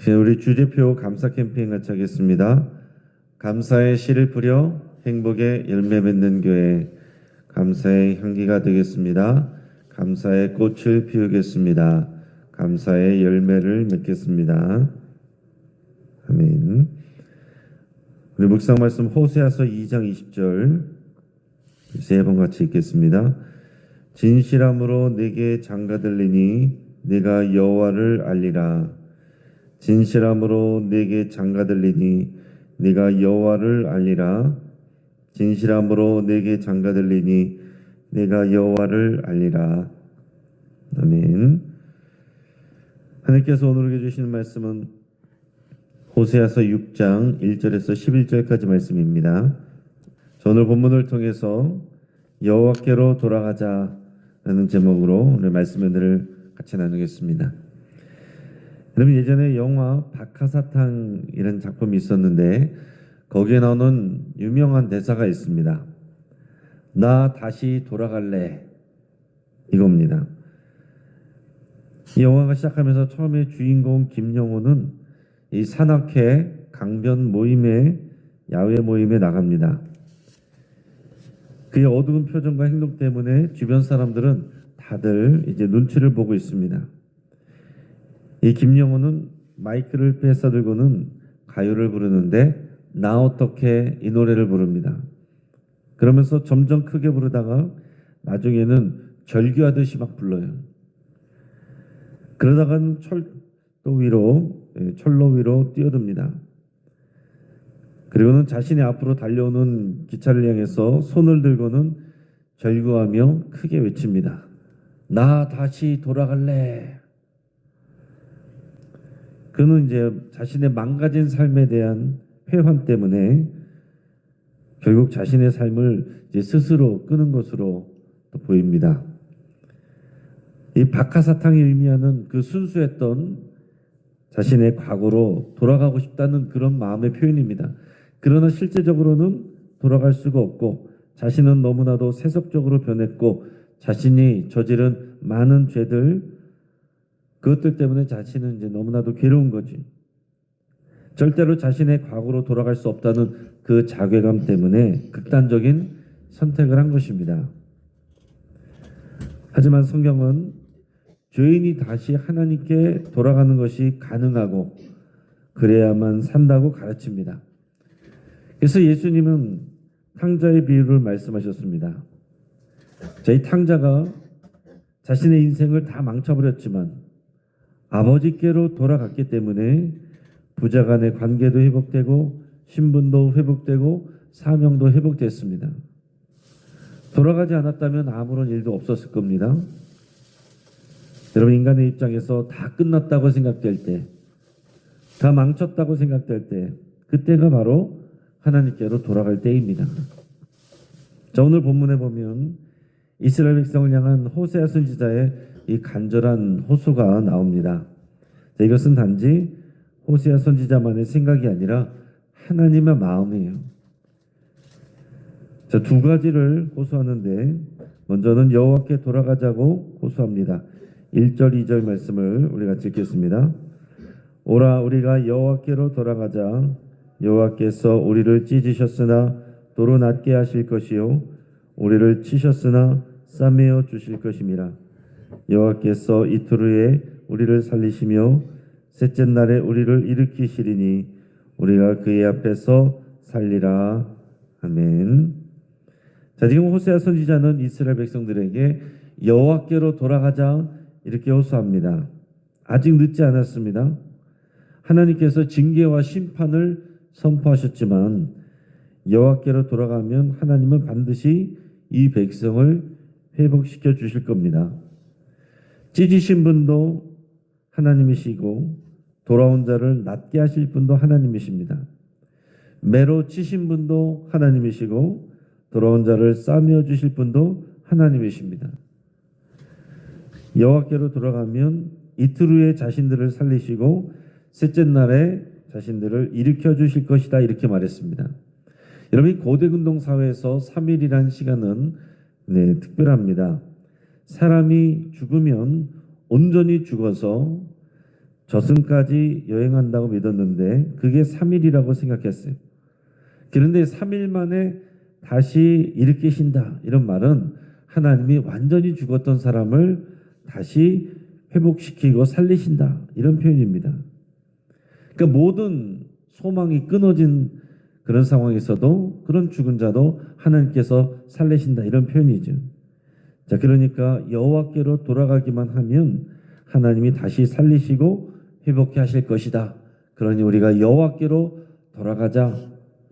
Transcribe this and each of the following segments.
이제 우리 주제표 감사 캠페인 같이 하겠습니다. 감사의 씨를 뿌려 행복의 열매 맺는 교회 감사의 향기가 되겠습니다. 감사의 꽃을 피우겠습니다. 감사의 열매를 맺겠습니다. 아멘. 우리 묵상 말씀 호세아서 2장 20절 세 번 같이 읽겠습니다. 진실함으로 내게 장가들리니 내가 여호와를 알리라. 진실함으로 내게 장가들리니 내가 여호와를 알리라. 진실함으로 내게 장가들리니 내가 여호와를 알리라. 아멘. 하나님께서 오늘 우리에게 주시는 말씀은 호세아서 6장 1절에서 11절까지 말씀입니다. 저 오늘 본문을 통해서 여호와께로 돌아가자라는 제목으로 오늘 말씀을 같이 나누겠습니다. 여러분 예전에 영화 박하사탕이라는 작품이 있었는데 거기에 나오는 유명한 대사가 있습니다. 나 다시 돌아갈래 이겁니다. 이 영화가 시작하면서 처음에 주인공 김영호는 이 산악회 강변 모임에 야외 모임에 나갑니다. 그의 어두운 표정과 행동 때문에 주변 사람들은 다들 이제 눈치를 보고 있습니다. 이 김영호는 마이크를 빼서 들고는 가요를 부르는데 나 어떻게 이 노래를 부릅니다. 그러면서 점점 크게 부르다가 나중에는 절규하듯이 막 불러요. 그러다가는 철도 위로 예, 철로 위로 뛰어듭니다. 그리고는 자신의 앞으로 달려오는 기차를 향해서 손을 들고는 절규하며 크게 외칩니다. 나 다시 돌아갈래. 그는 이제 자신의 망가진 삶에 대한 회환 때문에 결국 자신의 삶을 이제 스스로 끄는 것으로 또 보입니다. 이 박하사탕이 의미하는 그 순수했던 자신의 과거로 돌아가고 싶다는 그런 마음의 표현입니다. 그러나 실제적으로는 돌아갈 수가 없고 자신은 너무나도 세속적으로 변했고 자신이 저지른 많은 죄들 그것들 때문에 자신은 이제 너무나도 괴로운 거지. 절대로 자신의 과거로 돌아갈 수 없다는 그 자괴감 때문에 극단적인 선택을 한 것입니다. 하지만 성경은 죄인이 다시 하나님께 돌아가는 것이 가능하고 그래야만 산다고 가르칩니다. 그래서 예수님은 탕자의 비유를 말씀하셨습니다. 저희 탕자가 자신의 인생을 다 망쳐버렸지만 아버지께로 돌아갔기 때문에 부자 간의 관계도 회복되고 신분도 회복되고 사명도 회복됐습니다. 돌아가지 않았다면 아무런 일도 없었을 겁니다. 여러분 인간의 입장에서 다 끝났다고 생각될 때, 다 망쳤다고 생각될 때, 그때가 바로 하나님께로 돌아갈 때입니다. 자 오늘 본문에 보면 이스라엘 백성을 향한 호세아 선지자의 이 간절한 호소가 나옵니다. 자, 이것은 단지 호세아 선지자만의 생각이 아니라 하나님의 마음이에요. 자, 두 가지를 호소하는데 먼저는 여호와께 돌아가자고 호소합니다. 1절 2절 말씀을 우리가 읽겠습니다. 오라 우리가 여호와께로 돌아가자 여호와께서 우리를 찢으셨으나 도로 낮게 하실 것이요 우리를 치셨으나 싸매어 주실 것임이라 여호와께서 이틀 후에 우리를 살리시며 셋째 날에 우리를 일으키시리니 우리가 그의 앞에서 살리라 아멘. 자 지금 호세아 선지자는 이스라엘 백성들에게 여호와께로 돌아가자 이렇게 호소합니다. 아직 늦지 않았습니다. 하나님께서 징계와 심판을 선포하셨지만 여호와께로 돌아가면 하나님은 반드시 이 백성을 회복시켜 주실 겁니다. 찢으신 분도 하나님이시고 돌아온 자를 낫게 하실 분도 하나님이십니다. 매로 치신 분도 하나님이시고 돌아온 자를 싸매어 주실 분도 하나님이십니다. 여호와께로 돌아가면 이틀 후에 자신들을 살리시고 셋째 날에 자신들을 일으켜 주실 것이다 이렇게 말했습니다. 여러분 고대 근동 사회에서 3일이라는 시간은 네, 특별합니다. 사람이 죽으면 온전히 죽어서 저승까지 여행한다고 믿었는데 그게 3일이라고 생각했어요. 그런데 3일 만에 다시 일으키신다 이런 말은 하나님이 완전히 죽었던 사람을 다시 회복시키고 살리신다 이런 표현입니다. 그러니까 모든 소망이 끊어진 그런 상황에서도 그런 죽은 자도 하나님께서 살리신다 이런 표현이죠. 자 그러니까 여호와께로 돌아가기만 하면 하나님이 다시 살리시고 회복해 하실 것이다. 그러니 우리가 여호와께로 돌아가자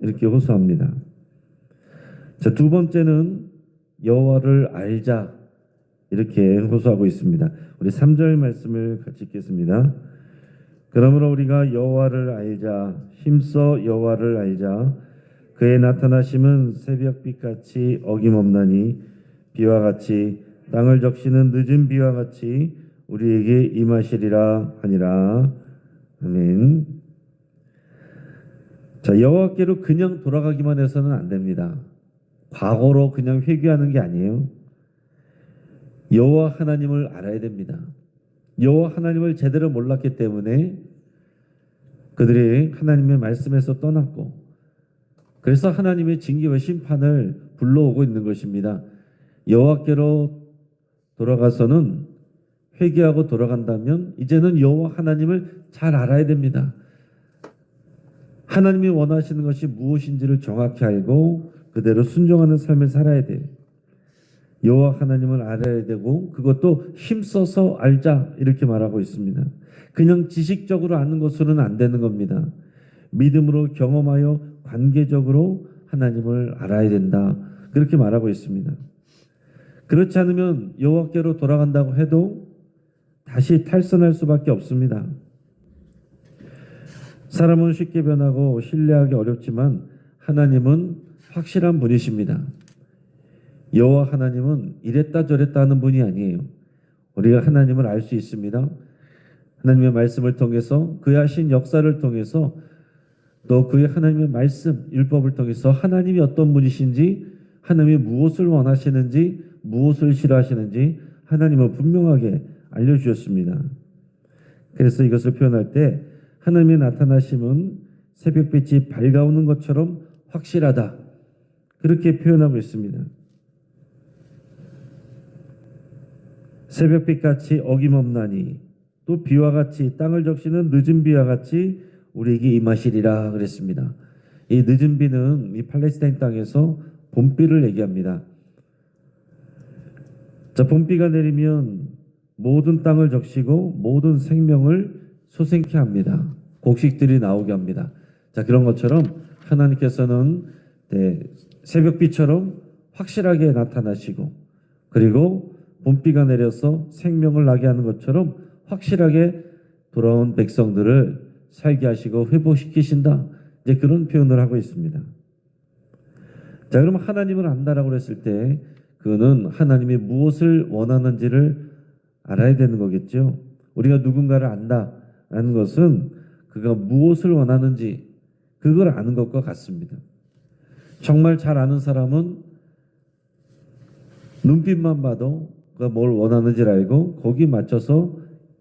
이렇게 호소합니다. 자, 두 번째는 여호와를 알자 이렇게 호소하고 있습니다. 우리 3절 말씀을 같이 읽겠습니다. 그러므로 우리가 여호와를 알자 힘써 여호와를 알자 그의 나타나심은 새벽빛 같이 어김없나니 비와 같이 땅을 적시는 늦은 비와 같이 우리에게 임하시리라 하니라 아멘. 자 여호와께로 그냥 돌아가기만 해서는 안 됩니다. 과거로 그냥 회귀하는 게 아니에요. 여호와 하나님을 알아야 됩니다. 여호와 하나님을 제대로 몰랐기 때문에 그들이 하나님의 말씀에서 떠났고 그래서 하나님의 징계와 심판을 불러오고 있는 것입니다. 여호와께로 돌아가서는 회개하고 돌아간다면 이제는 여호와 하나님을 잘 알아야 됩니다. 하나님이 원하시는 것이 무엇인지를 정확히 알고 그대로 순종하는 삶을 살아야 돼요. 여호와 하나님을 알아야 되고 그것도 힘써서 알자 이렇게 말하고 있습니다. 그냥 지식적으로 아는 것으로는 안 되는 겁니다. 믿음으로 경험하여 관계적으로 하나님을 알아야 된다. 그렇게 말하고 있습니다. 그렇지 않으면 여호와께로 돌아간다고 해도 다시 탈선할 수밖에 없습니다. 사람은 쉽게 변하고 신뢰하기 어렵지만 하나님은 확실한 분이십니다. 여호와 하나님은 이랬다 저랬다 하는 분이 아니에요. 우리가 하나님을 알 수 있습니다. 하나님의 말씀을 통해서 그의 하신 역사를 통해서 또 그의 하나님의 말씀 율법을 통해서 하나님이 어떤 분이신지 하나님이 무엇을 원하시는지 무엇을 싫어하시는지 하나님은 분명하게 알려주셨습니다. 그래서 이것을 표현할 때 하나님의 나타나심은 새벽빛이 밝아오는 것처럼 확실하다. 그렇게 표현하고 있습니다. 새벽빛 같이 어김없나니 또 비와 같이 땅을 적시는 늦은 비와 같이 우리에게 임하시리라 그랬습니다. 이 늦은 비는 이 팔레스타인 땅에서 봄비를 얘기합니다. 자, 봄비가 내리면 모든 땅을 적시고 모든 생명을 소생케 합니다. 곡식들이 나오게 합니다. 자, 그런 것처럼 하나님께서는 네, 새벽비처럼 확실하게 나타나시고 그리고 봄비가 내려서 생명을 나게 하는 것처럼 확실하게 돌아온 백성들을 살게 하시고 회복시키신다. 이제 그런 표현을 하고 있습니다. 자, 그럼 하나님을 안다라고 했을 때 그는 하나님이 무엇을 원하는지를 알아야 되는 거겠죠. 우리가 누군가를 안다라는 것은 그가 무엇을 원하는지 그걸 아는 것과 같습니다. 정말 잘 아는 사람은 눈빛만 봐도 그가 뭘 원하는지를 알고 거기 맞춰서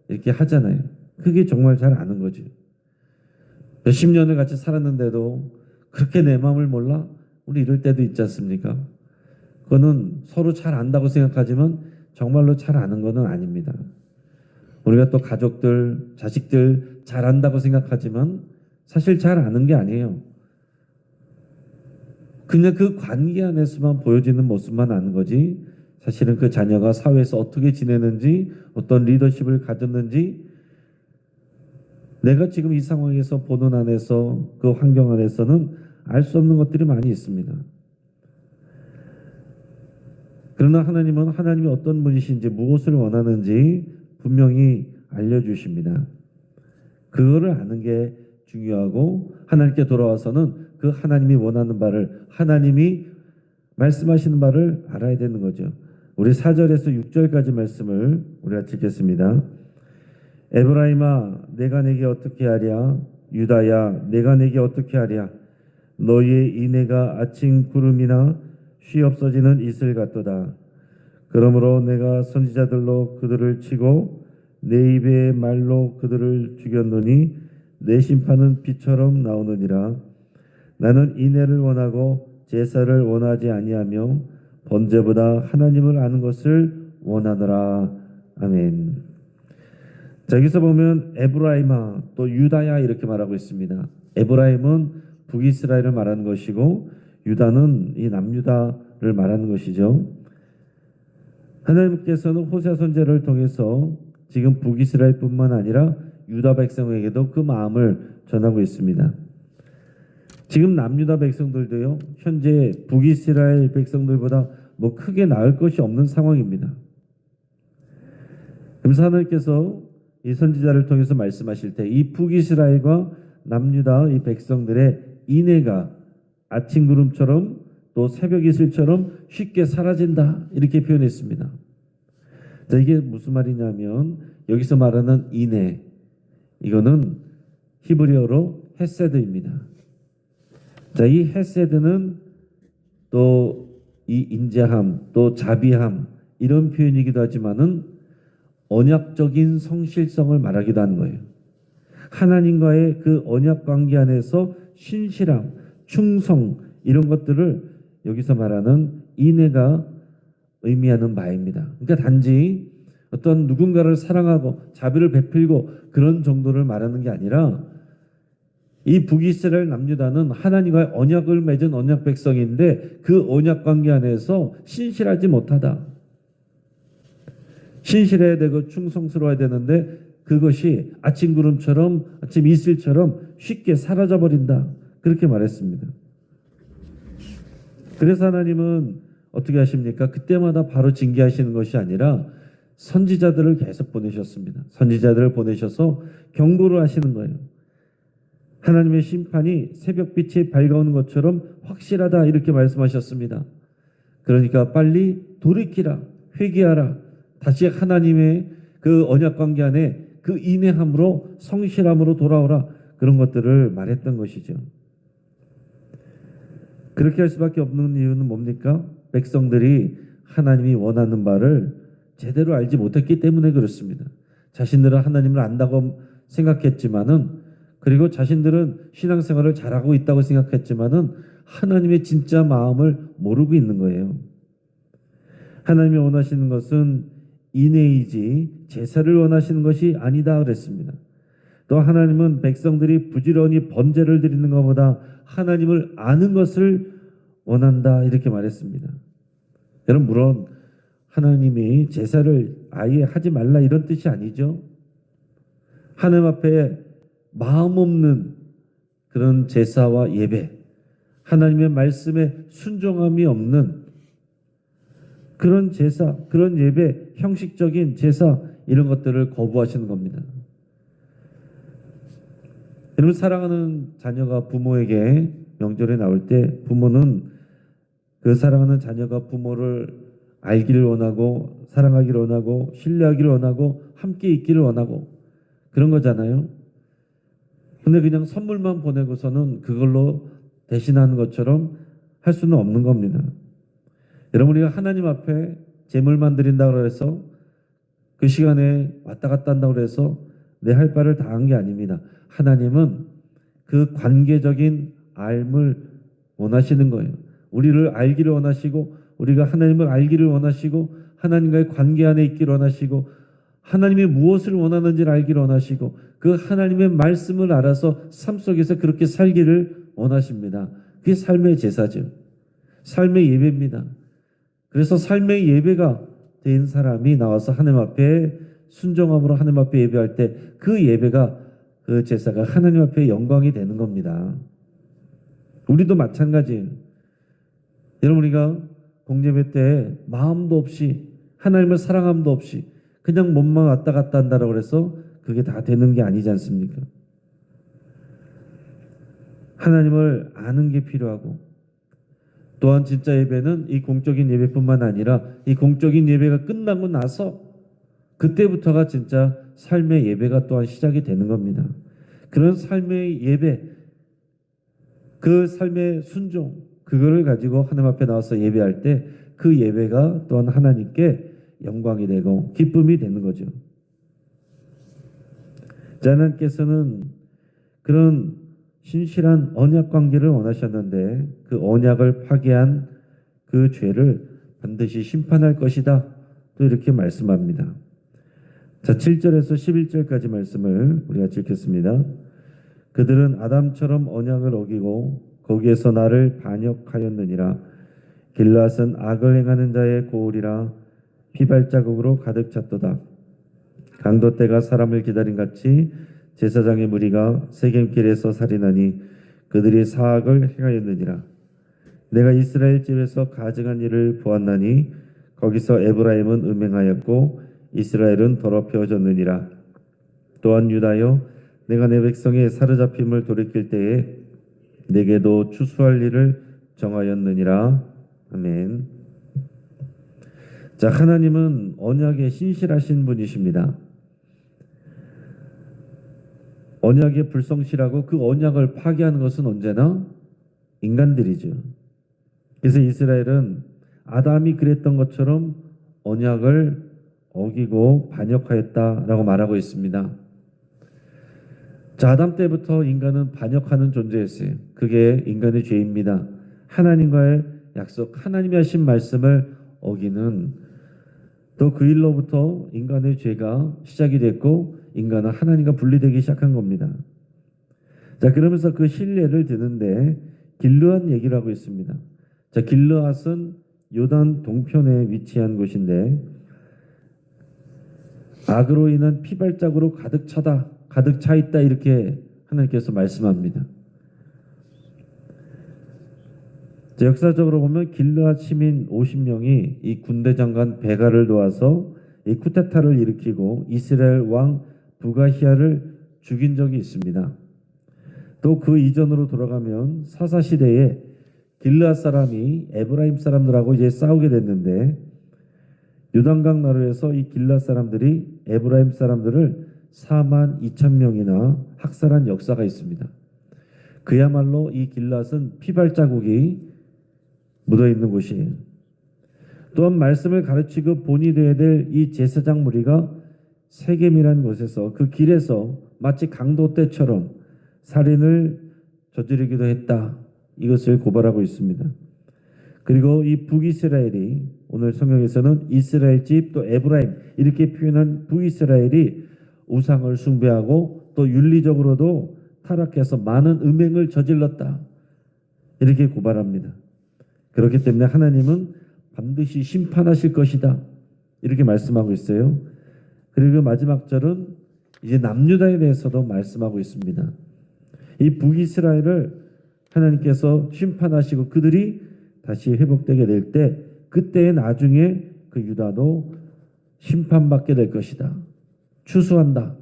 이렇게 하잖아요. 그게 정말 잘 아는 거죠. 몇십 년을 같이 살았는데도 그렇게 내 마음을 몰라? 우리 이럴 때도 있지 않습니까? 그거는 서로 잘 안다고 생각하지만 정말로 잘 아는 것은 아닙니다. 우리가 또 가족들, 자식들 잘 안다고 생각하지만 사실 잘 아는 게 아니에요. 그냥 그 관계 안에서만 보여지는 모습만 아는 거지 사실은 그 자녀가 사회에서 어떻게 지내는지 어떤 리더십을 가졌는지 내가 지금 이 상황에서 보는 안에서 그 환경 안에서는 알 수 없는 것들이 많이 있습니다. 그러나 하나님은 하나님이 어떤 분이신지 무엇을 원하는지 분명히 알려주십니다. 그거를 아는 게 중요하고 하나님께 돌아와서는 그 하나님이 원하는 바를 하나님이 말씀하시는 바를 알아야 되는 거죠. 우리 4절에서 6절까지 말씀을 우리가 읽겠습니다. 에브라임아 내가 내게 어떻게 하랴 유다야 내가 내게 어떻게 하랴 너희의 이내가 아침 구름이나 쉬 없어지는 이슬 같도다. 그러므로 내가 선지자들로 그들을 치고 내 입의 말로 그들을 죽였노니 내 심판은 비처럼 나오느니라 나는 인애를 원하고 제사를 원하지 아니하며 번제보다 하나님을 아는 것을 원하노라 아멘. 자, 여기서 보면 에브라임아 또 유다야 이렇게 말하고 있습니다. 에브라임은 북이스라엘을 말하는 것이고 유다는 이 남유다를 말하는 것이죠. 하나님께서는 호세 선제를 통해서 지금 북이스라엘뿐만 아니라 유다 백성에게도 그 마음을 전하고 있습니다. 지금 남유다 백성들도요 현재 북이스라엘 백성들보다 뭐 크게 나을 것이 없는 상황입니다. 그래서 하나님께서 이 선지자를 통해서 말씀하실 때 이 북이스라엘과 남유다 이 백성들의 인애가 아침 구름처럼 또 새벽 이슬처럼 쉽게 사라진다 이렇게 표현했습니다. 자 이게 무슨 말이냐면 여기서 말하는 인애 이거는 히브리어로 헤세드입니다. 자, 이 헤세드는 또 이 인자함, 또 자비함 이런 표현이기도 하지만은 언약적인 성실성을 말하기도 하는 거예요. 하나님과의 그 언약 관계 안에서 신실함, 충성 이런 것들을 여기서 말하는 인애가 의미하는 바입니다. 그러니까 단지 어떤 누군가를 사랑하고 자비를 베풀고 그런 정도를 말하는 게 아니라 이 북이스라엘 남유다는 하나님과의 언약을 맺은 언약 백성인데 그 언약 관계 안에서 신실하지 못하다. 신실해야 되고 충성스러워야 되는데 그것이 아침 구름처럼 아침 이슬처럼 쉽게 사라져 버린다. 그렇게 말했습니다. 그래서 하나님은 어떻게 하십니까? 그때마다 바로 징계하시는 것이 아니라 선지자들을 계속 보내셨습니다. 선지자들을 보내셔서 경고를 하시는 거예요. 하나님의 심판이 새벽빛이 밝아오는 것처럼 확실하다 이렇게 말씀하셨습니다. 그러니까 빨리 돌이키라, 회개하라, 다시 하나님의 그 언약 관계 안에 그 인내함으로 성실함으로 돌아오라 그런 것들을 말했던 것이죠. 그렇게 할 수밖에 없는 이유는 뭡니까? 백성들이 하나님이 원하는 바를 제대로 알지 못했기 때문에 그렇습니다. 자신들은 하나님을 안다고 생각했지만은 그리고 자신들은 신앙생활을 잘하고 있다고 생각했지만은 하나님의 진짜 마음을 모르고 있는 거예요. 하나님이 원하시는 것은 인내이지 제사를 원하시는 것이 아니다 그랬습니다. 또 하나님은 백성들이 부지런히 번제를 드리는 것보다 하나님을 아는 것을 원한다 이렇게 말했습니다. 여러분 물론 하나님이 제사를 아예 하지 말라 이런 뜻이 아니죠. 하나님 앞에 마음 없는 그런 제사와 예배, 하나님의 말씀에 순종함이 없는 그런 제사, 그런 예배, 형식적인 제사 이런 것들을 거부하시는 겁니다. 여러분 사랑하는 자녀가 부모에게 명절에 나올 때 부모는 그 사랑하는 자녀가 부모를 알기를 원하고 사랑하기를 원하고 신뢰하기를 원하고 함께 있기를 원하고 그런 거잖아요. 근데 그냥 선물만 보내고서는 그걸로 대신하는 것처럼 할 수는 없는 겁니다. 여러분 우리가 하나님 앞에 재물만 드린다고 해서 그 시간에 왔다 갔다 한다고 해서 내 할 바를 다 한 게 아닙니다. 하나님은 그 관계적인 알을 원하시는 거예요. 우리를 알기를 원하시고 우리가 하나님을 알기를 원하시고 하나님과의 관계 안에 있기를 원하시고 하나님이 무엇을 원하는지를 알기를 원하시고 그 하나님의 말씀을 알아서 삶 속에서 그렇게 살기를 원하십니다. 그게 삶의 제사죠. 삶의 예배입니다. 그래서 삶의 예배가 된 사람이 나와서 하나님 앞에 순종함으로 하나님 앞에 예배할 때 그 예배가 그 제사가 하나님 앞에 영광이 되는 겁니다. 우리도 마찬가지예요. 여러분 우리가 공예배 때 마음도 없이 하나님을 사랑함도 없이 그냥 몸만 왔다 갔다 한다라고 그래서 그게 다 되는 게 아니지 않습니까? 하나님을 아는 게 필요하고 또한 진짜 예배는 이 공적인 예배뿐만 아니라 이 공적인 예배가 끝나고 나서 그때부터가 진짜 삶의 예배가 또한 시작이 되는 겁니다. 그런 삶의 예배, 그 삶의 순종, 그거를 가지고 하나님 앞에 나와서 예배할 때 그 예배가 또한 하나님께 영광이 되고 기쁨이 되는 거죠. 자, 하나님께서는 그런 신실한 언약 관계를 원하셨는데 그 언약을 파괴한 그 죄를 반드시 심판할 것이다. 또 이렇게 말씀합니다. 자, 7절에서 11절까지 말씀을 우리가 읽겠습니다. 그들은 아담처럼 언약을 어기고 거기에서 나를 반역하였느니라. 길앗은 악을 행하는 자의 고울이라 피발자국으로 가득 찼도다. 강도 때가 사람을 기다린 같이 제사장의 무리가 세겜길에서 살인하니 그들이 사악을 행하였느니라. 내가 이스라엘 집에서 가증한 일을 보았나니 거기서 에브라임은 음행하였고 이스라엘은 더럽혀졌느니라. 또한 유다여 내가 내 백성의 사로잡힘을 돌이킬 때에 내게도 추수할 일을 정하였느니라. 아멘. 자, 하나님은 언약에 신실하신 분이십니다. 언약에 불성실하고 그 언약을 파괴하는 것은 언제나 인간들이죠. 그래서 이스라엘은 아담이 그랬던 것처럼 언약을 어기고 반역하였다라고 말하고 있습니다. 자, 아담 때부터 인간은 반역하는 존재였어요. 그게 인간의 죄입니다. 하나님과의 약속, 하나님이 하신 말씀을 어기는 또 그 일로부터 인간의 죄가 시작이 됐고 인간은 하나님과 분리되기 시작한 겁니다. 자, 그러면서 그 신뢰를 드는데 길르앗 얘기를 하고 있습니다. 자, 길르앗은 요단 동편에 위치한 곳인데 악으로 인한 피발자국으로 가득 차다, 가득 차 있다 이렇게 하나님께서 말씀합니다. 자, 역사적으로 보면 길르앗 시민 50명이 이 군대 장관 베가를 도와서 이 쿠데타를 일으키고 이스라엘 왕 부가히아를 죽인 적이 있습니다. 또 그 이전으로 돌아가면 사사 시대에 길르앗 사람이 에브라임 사람들하고 이제 싸우게 됐는데 유단강 나루에서 이 길르앗 사람들이 에브라임 사람들을 4만 2천 명이나 학살한 역사가 있습니다. 그야말로 이 길앗은 피발자국이 묻어 있는 곳이에요. 또한 말씀을 가르치고 본이 되어야 될 이 제사장 무리가 세겜이라는 곳에서 그 길에서 마치 강도 때처럼 살인을 저지르기도 했다. 이것을 고발하고 있습니다. 그리고 이 북이스라엘이 오늘 성경에서는 이스라엘 집 또 에브라임 이렇게 표현한 북이스라엘이 우상을 숭배하고 또 윤리적으로도 타락해서 많은 음행을 저질렀다. 이렇게 고발합니다. 그렇기 때문에 하나님은 반드시 심판하실 것이다. 이렇게 말씀하고 있어요. 그리고 마지막 절은 이제 남유다에 대해서도 말씀하고 있습니다. 이 북이스라엘을 하나님께서 심판하시고 그들이 다시 회복되게 될 때 그때 나중에 그 유다도 심판받게 될 것이다. 추수한다.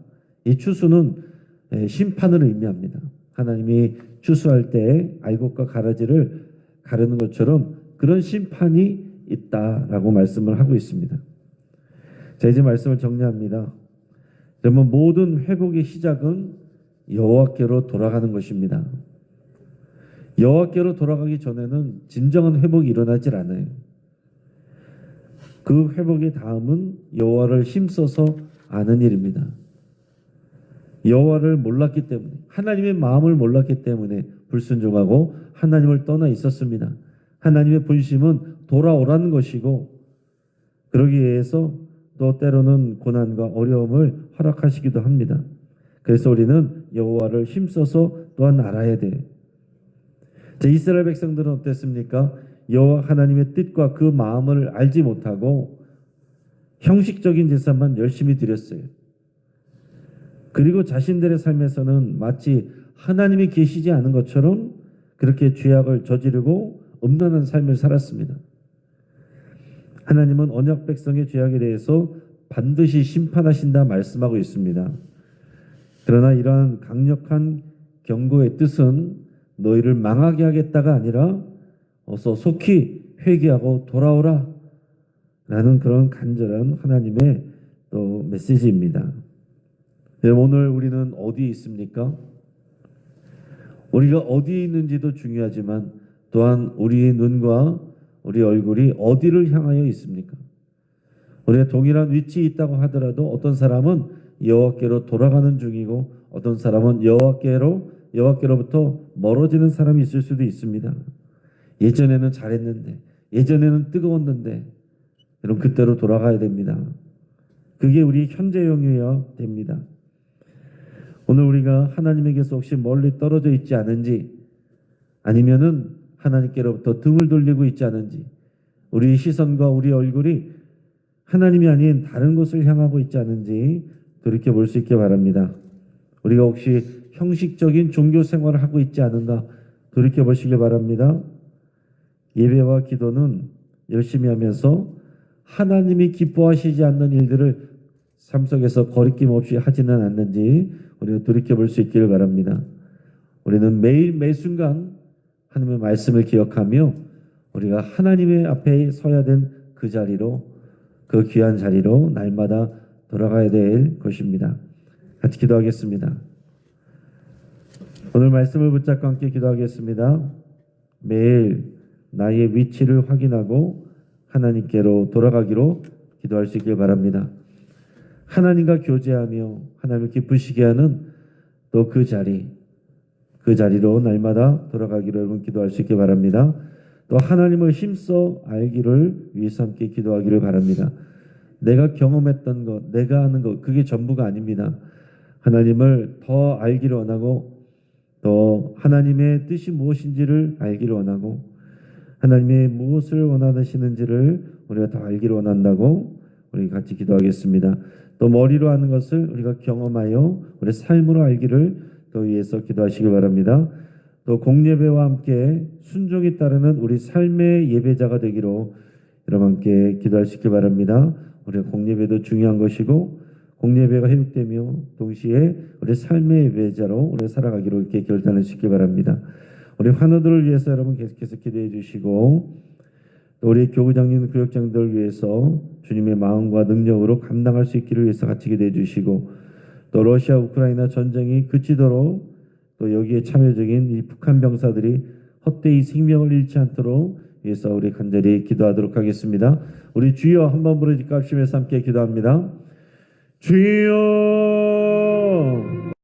이 추수는 예, 심판을 의미합니다. 하나님이 추수할 때 알곡과 가라지를 가르는 것처럼 그런 심판이 있다라고 말씀을 하고 있습니다. 자 이제 말씀을 정리합니다. 여러분 모든 회복의 시작은 여호와께로 돌아가는 것입니다. 여호와께로 돌아가기 전에는 진정한 회복이 일어나질 않아요. 그 회복의 다음은 여호와를 힘써서 아는 일입니다. 여호와를 몰랐기 때문에 하나님의 마음을 몰랐기 때문에 불순종하고 하나님을 떠나 있었습니다. 하나님의 본심은 돌아오라는 것이고 그러기 위해서 또 때로는 고난과 어려움을 허락하시기도 합니다. 그래서 우리는 여호와를 힘써서 또한 알아야 돼요. 자, 이스라엘 백성들은 어땠습니까? 여호와 하나님의 뜻과 그 마음을 알지 못하고 형식적인 제사만 열심히 드렸어요. 그리고 자신들의 삶에서는 마치 하나님이 계시지 않은 것처럼 그렇게 죄악을 저지르고 음란한 삶을 살았습니다. 하나님은 언약 백성의 죄악에 대해서 반드시 심판하신다 말씀하고 있습니다. 그러나 이러한 강력한 경고의 뜻은 너희를 망하게 하겠다가 아니라 어서 속히 회개하고 돌아오라 라는 그런 간절한 하나님의 또 메시지입니다. 오늘 우리는 어디에 있습니까? 우리가 어디에 있는지도 중요하지만 또한 우리의 눈과 우리 얼굴이 어디를 향하여 있습니까? 우리가 동일한 위치에 있다고 하더라도 어떤 사람은 여호와께로 돌아가는 중이고 어떤 사람은 여호와께로 여호와께로부터 멀어지는 사람이 있을 수도 있습니다. 예전에는 잘했는데 예전에는 뜨거웠는데 여러분 그때로 돌아가야 됩니다. 그게 우리 현재형이어야 됩니다. 오늘 우리가 하나님에게서 혹시 멀리 떨어져 있지 않은지 아니면은 하나님께로부터 등을 돌리고 있지 않은지 우리 시선과 우리 얼굴이 하나님이 아닌 다른 곳을 향하고 있지 않은지 돌이켜 볼 수 있게 바랍니다. 우리가 혹시 형식적인 종교 생활을 하고 있지 않은가 돌이켜 보시길 바랍니다. 예배와 기도는 열심히 하면서 하나님이 기뻐하시지 않는 일들을 삶 속에서 거리낌 없이 하지는 않는지 우리가 돌이켜 볼 수 있기를 바랍니다. 우리는 매일 매 순간 하나님의 말씀을 기억하며 우리가 하나님의 앞에 서야 된 그 자리로 그 귀한 자리로 날마다 돌아가야 될 것입니다. 같이 기도하겠습니다. 오늘 말씀을 붙잡고 함께 기도하겠습니다. 매일 나의 위치를 확인하고 하나님께로 돌아가기로 기도할 수 있길 바랍니다. 하나님과 교제하며 하나님을 기쁘시게 하는 또 그 자리, 그 자리로 날마다 돌아가기로 여러분 기도할 수 있길 바랍니다. 또 하나님을 힘써 알기를 위해서 함께 기도하기를 바랍니다. 내가 경험했던 것, 내가 하는 것, 그게 전부가 아닙니다. 하나님을 더 알기를 원하고 또 하나님의 뜻이 무엇인지를 알기를 원하고 하나님의 무엇을 원하시는지를 우리가 더 알기를 원한다고 우리 같이 기도하겠습니다. 또 머리로 하는 것을 우리가 경험하여 우리 삶으로 알기를 더 위해서 기도하시기 바랍니다. 또 공예배와 함께 순종에 따르는 우리 삶의 예배자가 되기로 여러분께 있기 바랍니다. 우리가 공예배도 중요한 것이고 공예배가 회복되며 동시에 우리 삶의 예배자로 우리 살아가기로 이렇게 결단할 수 있기 바랍니다. 우리 환우들을 위해서 여러분 계속해서 기도해 주시고 또 우리 교구장님 교육장들을 위해서 주님의 마음과 능력으로 감당할 수 있기를 위해서 같이 기도해 주시고 또 러시아 우크라이나 전쟁이 그치도록 또 여기에 참여적인 이 북한 병사들이 헛되이 생명을 잃지 않도록 위해서 우리 간절히 기도하도록 하겠습니다. 우리 주여 한번 부르짖고 합심해서 함께 기도합니다. 주여